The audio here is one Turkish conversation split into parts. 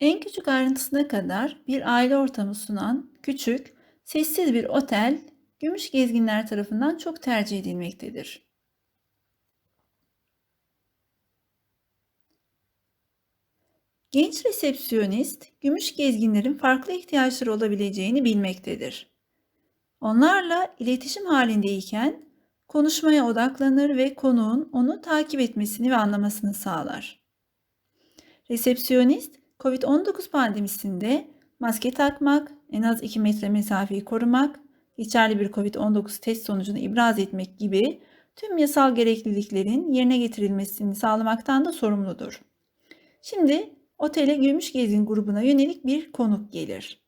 En küçük ayrıntısına kadar bir aile ortamı sunan küçük, sessiz bir otel gümüş gezginler tarafından çok tercih edilmektedir. Genç resepsiyonist, gümüş gezginlerin farklı ihtiyaçları olabileceğini bilmektedir. Onlarla iletişim halindeyken konuşmaya odaklanır ve konuğun onu takip etmesini ve anlamasını sağlar. Resepsiyonist, COVID-19 pandemisinde maske takmak, en az 2 metre mesafeyi korumak, geçerli bir COVID-19 test sonucunu ibraz etmek gibi tüm yasal gerekliliklerin yerine getirilmesini sağlamaktan da sorumludur. Şimdi otele Gümüş Gezin grubuna yönelik bir konuk gelir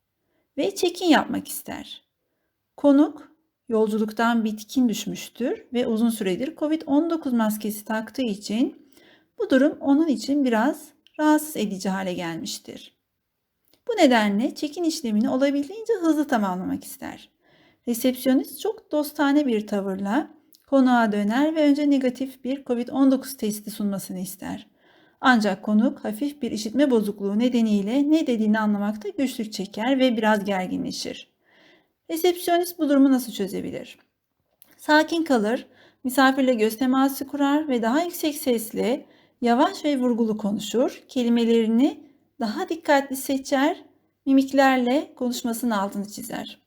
ve check-in yapmak ister. Konuk yolculuktan bitkin düşmüştür ve uzun süredir COVID-19 maskesi taktığı için bu durum onun için biraz rahatsız edici hale gelmiştir. Bu nedenle check-in işlemini olabildiğince hızlı tamamlamak ister. Resepsiyonist çok dostane bir tavırla konuğa döner ve önce negatif bir COVID-19 testi sunmasını ister. Ancak konuk hafif bir işitme bozukluğu nedeniyle ne dediğini anlamakta güçlük çeker ve biraz gerginleşir. Resepsiyonist bu durumu nasıl çözebilir? Sakin kalır, misafirle göz teması kurar ve daha yüksek sesle yavaş ve vurgulu konuşur, kelimelerini daha dikkatli seçer, mimiklerle konuşmasının altını çizer.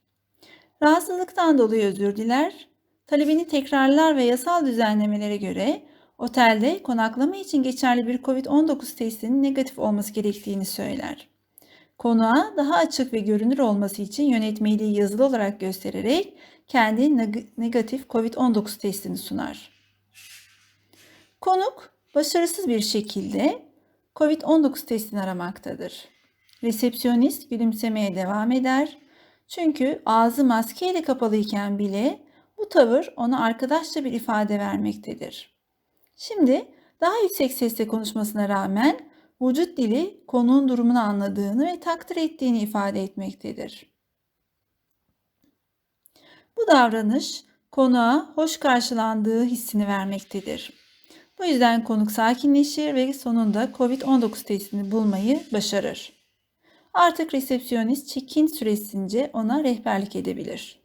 Rahatsızlıktan dolayı özür diler, talebini tekrarlar ve yasal düzenlemelere göre otelde konaklama için geçerli bir COVID-19 testinin negatif olması gerektiğini söyler. Konuğa daha açık ve görünür olması için yönetmeliği yazılı olarak göstererek kendi negatif COVID-19 testini sunar. Konuk başarısız bir şekilde COVID-19 testini aramaktadır. Resepsiyonist gülümsemeye devam eder. Çünkü ağzı maskeyle kapalıyken bile bu tavır ona arkadaşça bir ifade vermektedir. Şimdi daha yüksek sesle konuşmasına rağmen vücut dili konunun durumunu anladığını ve takdir ettiğini ifade etmektedir. Bu davranış konuğa hoş karşılandığı hissini vermektedir. Bu yüzden konuk sakinleşir ve sonunda COVID-19 testini bulmayı başarır. Artık resepsiyonist check-in süresince ona rehberlik edebilir.